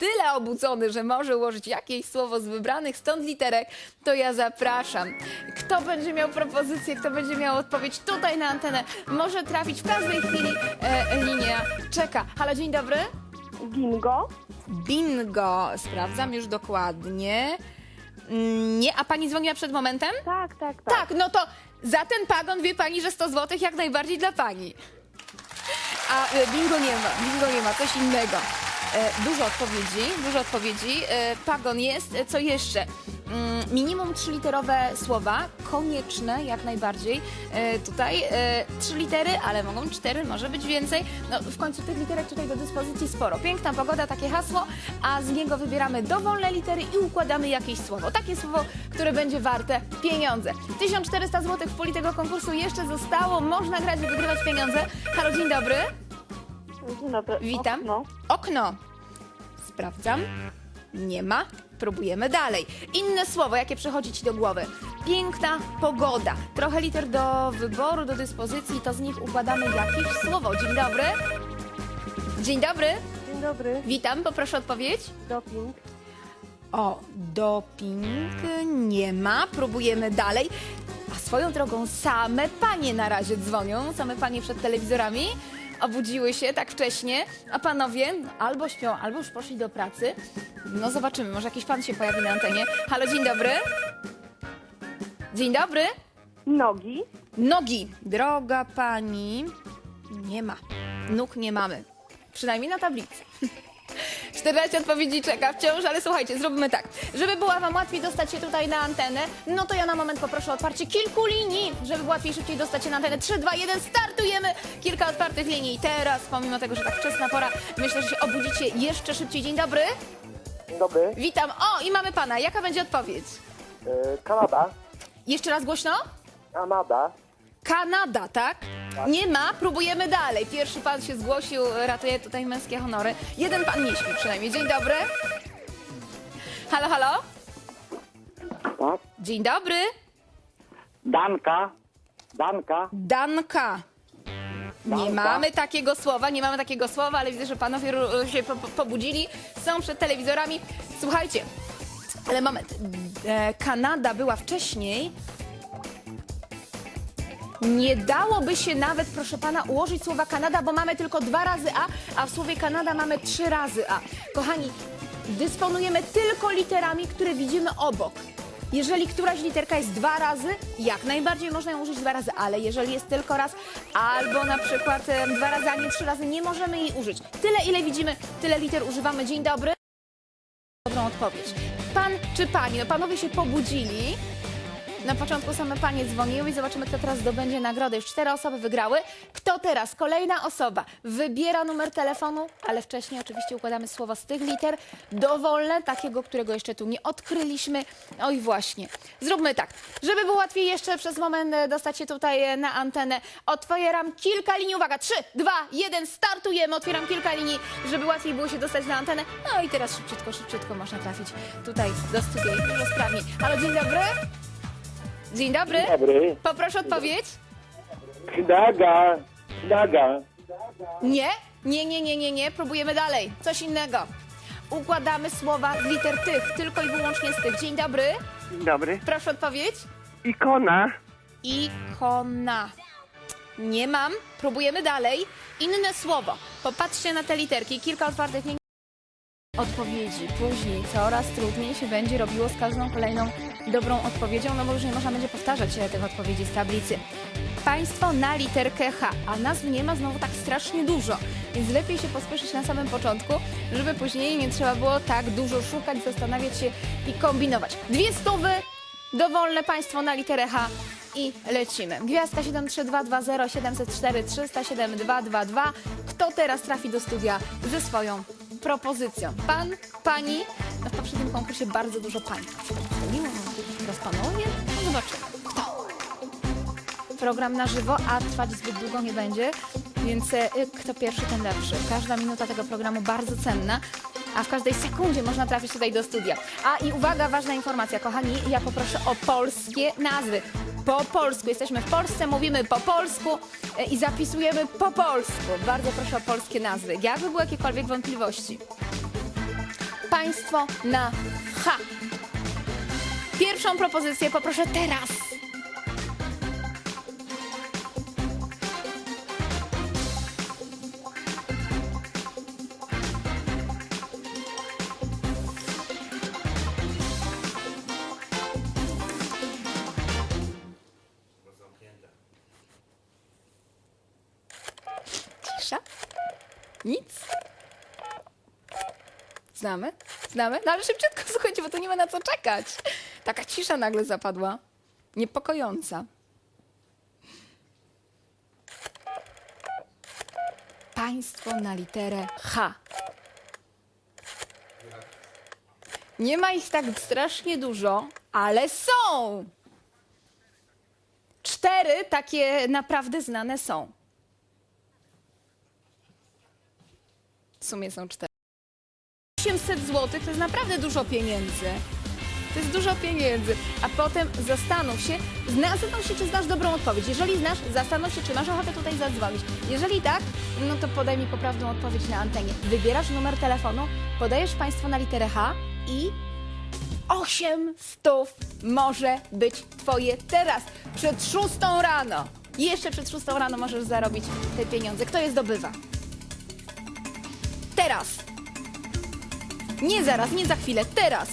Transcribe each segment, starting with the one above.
tyle obudzony, że może ułożyć jakieś słowo z wybranych stąd literek, to ja zapraszam. Kto będzie miał propozycję, kto będzie miał odpowiedź tutaj na antenę, może trafić w każdej chwili. E, linia czeka. Halo, dzień dobry. Bingo. Bingo. Sprawdzam już dokładnie. Mm, Nie, a pani dzwoniła przed momentem? Tak, tak, tak. Tak, no to za ten pagon wie pani, że 100 zł jak najbardziej dla pani. A e, bingo nie ma, bingo nie ma, coś innego. E, dużo odpowiedzi, dużo odpowiedzi. E, pagon jest, e, co jeszcze? Mm, minimum trzyliterowe słowa, konieczne jak najbardziej. Tutaj trzy litery, ale mogą cztery, może być więcej. No, w końcu tych literek tutaj do dyspozycji sporo. Piękna pogoda, takie hasło, a z niego wybieramy dowolne litery i układamy jakieś słowo. Takie słowo, które będzie warte pieniądze. 1400 zł w puli tego konkursu jeszcze zostało. Można grać i wygrywać pieniądze. Halo, dzień dobry. Dzień dobry. Witam. Okno. Okno. Sprawdzam. Nie ma. Próbujemy dalej. Inne słowo, jakie przychodzi Ci do głowy? Piękna pogoda. Trochę liter do wyboru, do dyspozycji, to z nich układamy jakieś słowo. Dzień dobry. Dzień dobry. Dzień dobry. Witam, poproszę odpowiedź. Doping. O, doping nie ma. Próbujemy dalej. A swoją drogą same panie na razie dzwonią, same panie przed telewizorami. Obudziły się tak wcześnie, a panowie no, albo śpią, albo już poszli do pracy. No zobaczymy, może jakiś pan się pojawi na antenie. Halo, dzień dobry. Dzień dobry. Nogi. Nogi. Droga pani, nie ma. Nóg nie mamy. Przynajmniej na tablicy. 14 odpowiedzi czeka wciąż, ale słuchajcie, zróbmy tak. Żeby było wam łatwiej dostać się tutaj na antenę, no to ja na moment poproszę o otwarcie kilku linii, żeby łatwiej szybciej dostać się na antenę. 3, 2, 1, startujemy! Kilka otwartych linii. Teraz, pomimo tego, że tak wczesna pora, myślę, że się obudzicie jeszcze szybciej. Dzień dobry. Dzień dobry. Witam. O, i mamy pana. Jaka będzie odpowiedź? E, Kanada. Jeszcze raz głośno? Kanada. Kanada, tak? Nie ma, próbujemy dalej. Pierwszy pan się zgłosił, ratuje tutaj męskie honory. Jeden pan nie śpi przynajmniej. Dzień dobry. Halo, halo? Tak. Dzień dobry. Danka. Danka. Danka. Nie Danka. mamy takiego słowa, nie mamy takiego słowa, ale widzę, że panowie ru- się po, po, pobudzili, są przed telewizorami. Słuchajcie, ale moment. E, Kanada była wcześniej. Nie dałoby się nawet, proszę pana, ułożyć słowa Kanada, bo mamy tylko dwa razy A, a w słowie Kanada mamy trzy razy A. Kochani, dysponujemy tylko literami, które widzimy obok. Jeżeli któraś literka jest dwa razy, jak najbardziej można ją użyć dwa razy, ale jeżeli jest tylko raz, albo na przykład dwa razy, a nie trzy razy, nie możemy jej użyć. Tyle, ile widzimy, tyle liter używamy. Dzień dobry. Dobrą odpowiedź. Pan czy pani? No panowie się pobudzili. Na początku same panie dzwoniły i zobaczymy, kto teraz zdobędzie nagrodę. Już cztery osoby wygrały. Kto teraz? Kolejna osoba wybiera numer telefonu, ale wcześniej oczywiście układamy słowo z tych liter. Dowolne, takiego, którego jeszcze tu nie odkryliśmy. Oj właśnie. Zróbmy tak. Żeby było łatwiej jeszcze przez moment e, dostać się tutaj e, na antenę, otwieram kilka linii. Uwaga, trzy, dwa, jeden, startujemy. Otwieram kilka linii, żeby łatwiej było się dostać na antenę. No i teraz szybciutko, szybciutko można trafić tutaj do studia i sprawniej. Halo, dzień dobry. Dzień dobry. Dzień dobry. Poproszę odpowiedź. Daga. Daga. Nie, nie, nie, nie, nie, nie. Próbujemy dalej. Coś innego. Układamy słowa z liter tych, tylko i wyłącznie z tych. Dzień dobry. Dzień dobry. Proszę odpowiedź. Ikona. Ikona. Nie mam. Próbujemy dalej. Inne słowo. Popatrzcie na te literki. Kilka otwartych. Odpowiedzi. Później coraz trudniej się będzie robiło z każdą kolejną dobrą odpowiedzią, no bo już nie można będzie powtarzać e, tych odpowiedzi z tablicy. Państwo na literkę H, a nazw nie ma znowu tak strasznie dużo, więc lepiej się pospieszyć na samym początku, żeby później nie trzeba było tak dużo szukać, zastanawiać się i kombinować. Dwie stówy, dowolne państwo na literę H i lecimy. Gwiazdka 73220 704 307 222. Kto teraz trafi do studia ze swoją propozycją? Pan, pani? W poprzednim konkursie bardzo dużo pań trafiło. Teraz panowie? No zobaczymy. Kto? Program na żywo, a trwać zbyt długo nie będzie, więc e, kto pierwszy, ten lepszy. Każda minuta tego programu bardzo cenna, a w każdej sekundzie można trafić tutaj do studia. A i uwaga, ważna informacja, kochani, ja poproszę o polskie nazwy. Po polsku. Jesteśmy w Polsce, mówimy po polsku e, i zapisujemy po polsku. Bardzo proszę o polskie nazwy. Jakby były jakiekolwiek wątpliwości. Państwo na H. Pierwszą propozycję poproszę teraz. Znamy? No ale szybciutko, słuchajcie, bo tu nie ma na co czekać. Taka cisza nagle zapadła. Niepokojąca. Państwo na literę H. Nie ma ich tak strasznie dużo, ale są! Cztery takie naprawdę znane są. W sumie są cztery. 800 zł to jest naprawdę dużo pieniędzy. To jest dużo pieniędzy. A potem zastanów się, zastanów się, czy znasz dobrą odpowiedź. Jeżeli znasz, zastanów się, czy masz ochotę tutaj zadzwonić. Jeżeli tak, no to podaj mi poprawną odpowiedź na antenie. Wybierasz numer telefonu, podajesz państwo na literę H i 8 stów może być twoje teraz, przed szóstą rano. Jeszcze przed szóstą rano możesz zarobić te pieniądze. Kto je zdobywa? Teraz. Nie zaraz, nie za chwilę, teraz.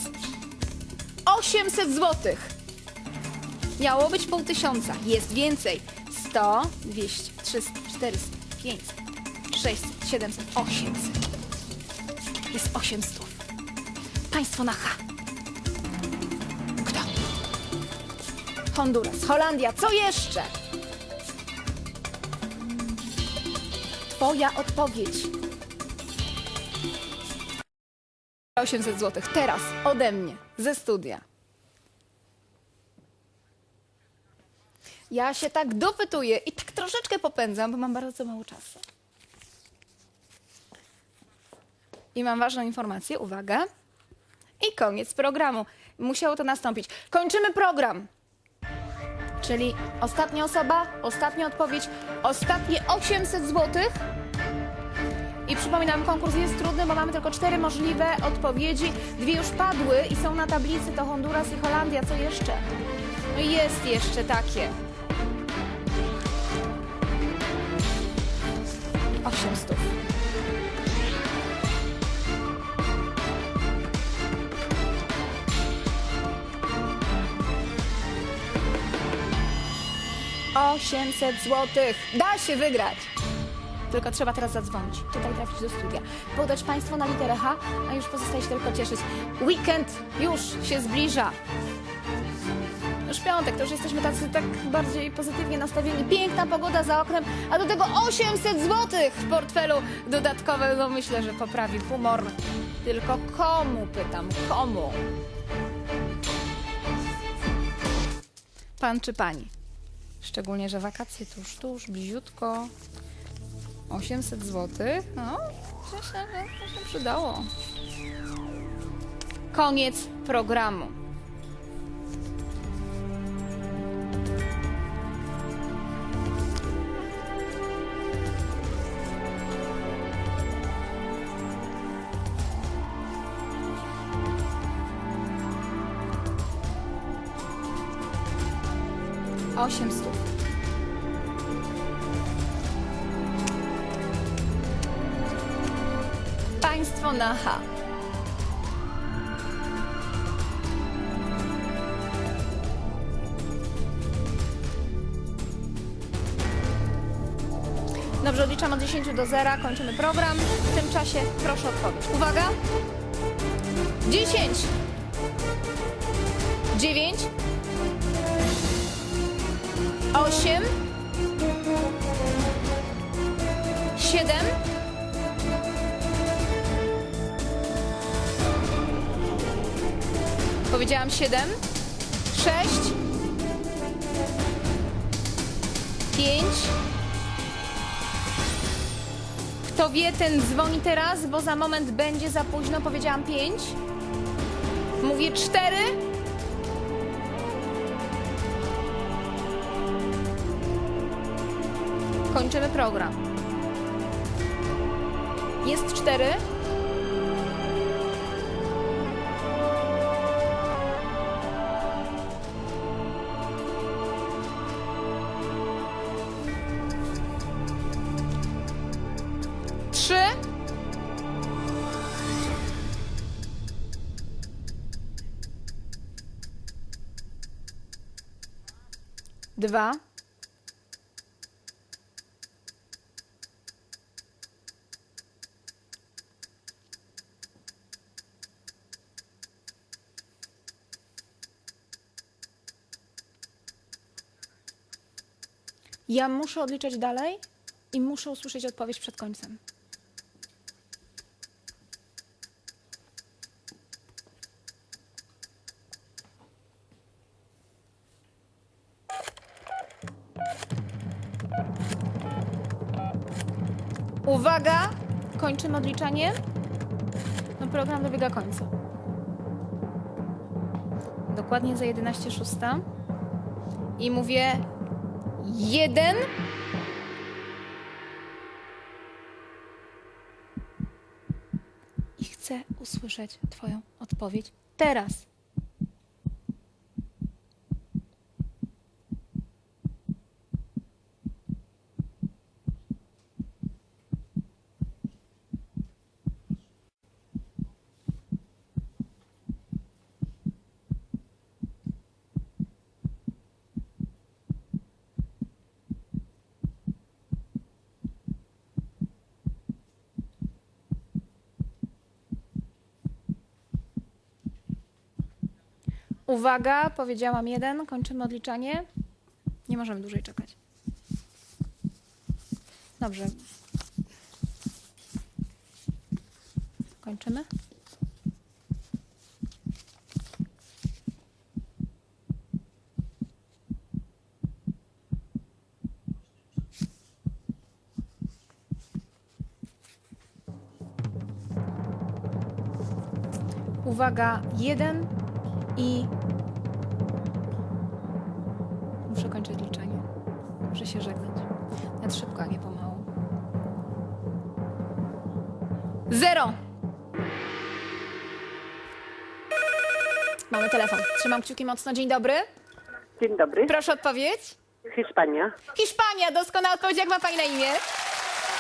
800 złotych. Miało być pół tysiąca, jest więcej. 100, 200, 300, 400, 500, 600, 700, 800. Jest 800. Państwo na H. Kto? Honduras, Holandia, co jeszcze? Twoja odpowiedź. 800 zł. Teraz ode mnie, ze studia. Ja się tak dopytuję i tak troszeczkę popędzam, bo mam bardzo mało czasu. I mam ważną informację, uwaga. I koniec programu. Musiało to nastąpić. Kończymy program. Czyli ostatnia osoba, ostatnia odpowiedź, ostatnie 800 złotych. I przypominam, konkurs jest trudny, bo mamy tylko cztery możliwe odpowiedzi. Dwie już padły i są na tablicy, to Honduras i Holandia. Co jeszcze? No i jest jeszcze takie. 800. Osiemset złotych. Da się wygrać. Tylko trzeba teraz zadzwonić. Tutaj trafić do studia. Podać Państwo na literę H, a już pozostaje się tylko cieszyć. Weekend już się zbliża. Już piątek, to już jesteśmy tacy tak bardziej pozytywnie nastawieni. Piękna pogoda za oknem, a do tego 800 zł w portfelu dodatkowe. No myślę, że poprawi humor. Tylko komu pytam, komu? Pan czy pani? Szczególnie, że wakacje tuż, tuż, bliziutko. 800 zł. No, to się, to się przydało. Koniec programu. Osiem. Państwo na H. Dobrze, odliczam od 10 do 0, kończymy program. W tym czasie proszę odpowiedź. Uwaga! 10 9 8 7 Powiedziałam 7, 6, 5. Kto wie, ten dzwoni teraz, bo za moment będzie za późno. Powiedziałam 5. Mówię 4. Kończymy program. Jest 4. trzy. Dwa. Ja muszę odliczać dalej i muszę usłyszeć odpowiedź przed końcem. Kończymy odliczanie. No program dobiega końca. Dokładnie za 11.06. I mówię jeden. I chcę usłyszeć Twoją odpowiedź teraz. Uwaga, powiedziałam jeden, kończymy odliczanie. Nie możemy dłużej czekać. Dobrze. Kończymy. Uwaga, jeden i muszę kończyć liczenie. Muszę się żegnać. Nawet szybko, a nie pomału. Zero! Mamy telefon. Trzymam kciuki mocno. Dzień dobry. Dzień dobry. Proszę odpowiedź. Hiszpania. Hiszpania, doskonała odpowiedź. Jak ma Pani na imię?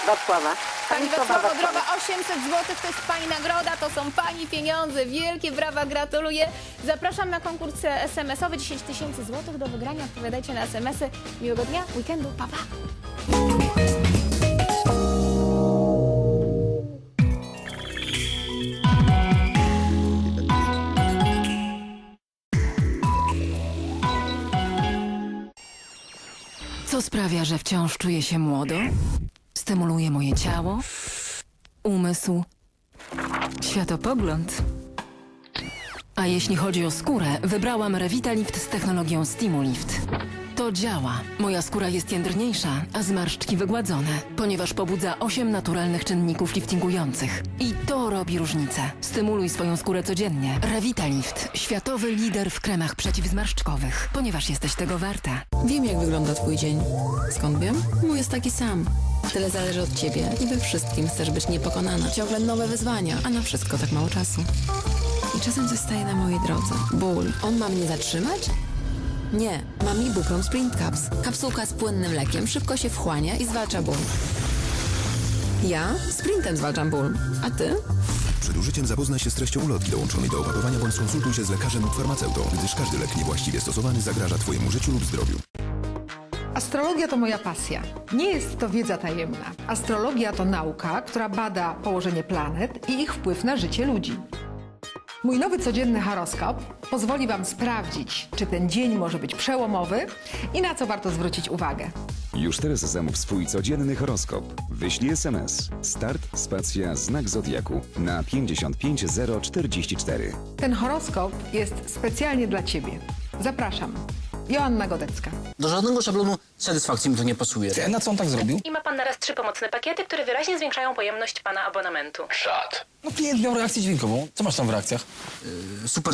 Warszawa. Pani Warszawa. Droga, 800 zł to jest Pani nagroda, to są Pani pieniądze. Wielkie brawa, gratuluję. Zapraszam na konkurs SMS-owy 10 tysięcy złotych do wygrania. Odpowiadajcie na SMS-y. Miłego dnia, weekendu, pa pa! Co sprawia, że wciąż czuję się młodo? Stymuluje moje ciało, umysł, światopogląd. A jeśli chodzi o skórę, wybrałam Revitalift z technologią Stimulift. To działa. Moja skóra jest jędrniejsza, a zmarszczki wygładzone, ponieważ pobudza 8 naturalnych czynników liftingujących. I to robi różnicę. Stymuluj swoją skórę codziennie. Revitalift. Światowy lider w kremach przeciwzmarszczkowych, ponieważ jesteś tego warta. Wiem, jak wygląda twój dzień. Skąd wiem? Mój jest taki sam. Tyle zależy od ciebie i we wszystkim chcesz być niepokonana. Ciągle nowe wyzwania, a na wszystko tak mało czasu. I czasem coś staje na mojej drodze. Ból. On ma mnie zatrzymać? Nie. Mam Ibuprom Sprint Caps. Kapsułka z płynnym lekiem szybko się wchłania i zwalcza ból. Ja sprintem zwalczam ból. A ty? Przed użyciem zapoznaj się z treścią ulotki dołączonej do opakowania bądź skonsultuj się z lekarzem lub farmaceutą, gdyż każdy lek niewłaściwie stosowany zagraża Twojemu życiu lub zdrowiu. Astrologia to moja pasja. Nie jest to wiedza tajemna. Astrologia to nauka, która bada położenie planet i ich wpływ na życie ludzi. Mój nowy codzienny horoskop pozwoli Wam sprawdzić, czy ten dzień może być przełomowy i na co warto zwrócić uwagę. Już teraz zamów swój codzienny horoskop. Wyślij SMS. Start spacja znak Zodiaku na 55044. Ten horoskop jest specjalnie dla Ciebie. Zapraszam. Joanna Godecka. Do żadnego szablonu satysfakcji mi to nie pasuje. Na co on tak zrobił? I ma pan naraz trzy pomocne pakiety, które wyraźnie zwiększają pojemność pana abonamentu. No klient miał reakcję dźwiękową. Co masz tam w reakcjach? Super